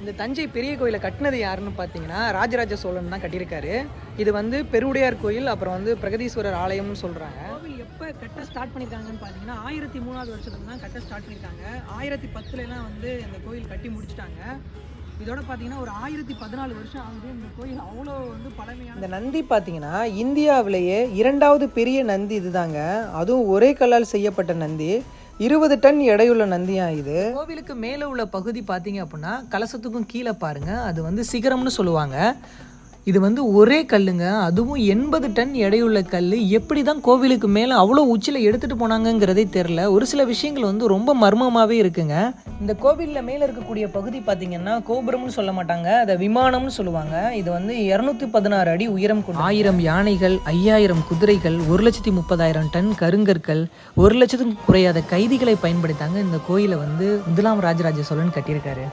இந்த தஞ்சை பெரிய கோயிலை கட்டினது யாருன்னு பார்த்தீங்கன்னா ராஜராஜ சோழன் தான் கட்டியிருக்காரு. இது வந்து பெருவுடையார் கோயில் அப்புறம் வந்து பிரகதீஸ்வரர் ஆலயம்னு சொல்கிறாங்க கோவில் எப்போ கட்ட ஸ்டார்ட் பண்ணியிருக்காங்கன்னு பார்த்தீங்கன்னா ஆயிரத்தி மூணாவது வருஷத்துல தான் கட்ட ஸ்டார்ட் பண்ணியிருக்காங்க ஆயிரத்தி பத்துலலாம் வந்து இந்த கோயில் கட்டி முடிச்சிட்டாங்க. இதோட பார்த்தீங்கன்னா ஒரு ஆயிரத்தி பதினாலு வருஷம் ஆகுது. இந்த கோயில் அவ்வளோ வந்து பழமையான இந்த நந்தி பார்த்தீங்கன்னா இந்தியாவிலேயே இரண்டாவது பெரிய நந்தி இதுதாங்க. அதுவும் ஒரே கல்லால் செய்யப்பட்ட நந்தி. இருபது டன் எடையுள்ள நந்தியா இது. கோவிலுக்கு மேலே உள்ள பகுதி பார்த்தீங்க அப்படின்னா கலசத்துக்கும் கீழே பாருங்க. அது வந்து சிகரம்னு சொல்லுவாங்க. இது வந்து ஒரே கல்லுங்க. அதுவும் எண்பது டன் எடையுள்ள கல் எப்படி தான் கோவிலுக்கு மேலே அவ்வளோ உச்சியில் எடுத்துகிட்டு போனாங்கங்கிறதே தெரில ஒரு சில விஷயங்கள் வந்து ரொம்ப மர்மமாகவே இருக்குங்க. இந்த கோவிலில் மேலே இருக்கக்கூடிய பகுதி பார்த்தீங்கன்னா கோபுரம்னு சொல்ல மாட்டாங்க. அதை விமானம்னு சொல்லுவாங்க. இது வந்து இரநூத்தி பதினாறு அடி உயரம் கொண்டு ஆயிரம் யானைகள் ஐயாயிரம் குதிரைகள் ஒரு லட்சத்தி முப்பதாயிரம் டன் கருங்கற்கள் ஒரு லட்சத்துக்கும் குறையாத கைதிகளை பயன்படுத்தாங்க இந்த கோயிலை வந்து முதலாம் ராஜராஜ சோழன் கட்டியிருக்காரு.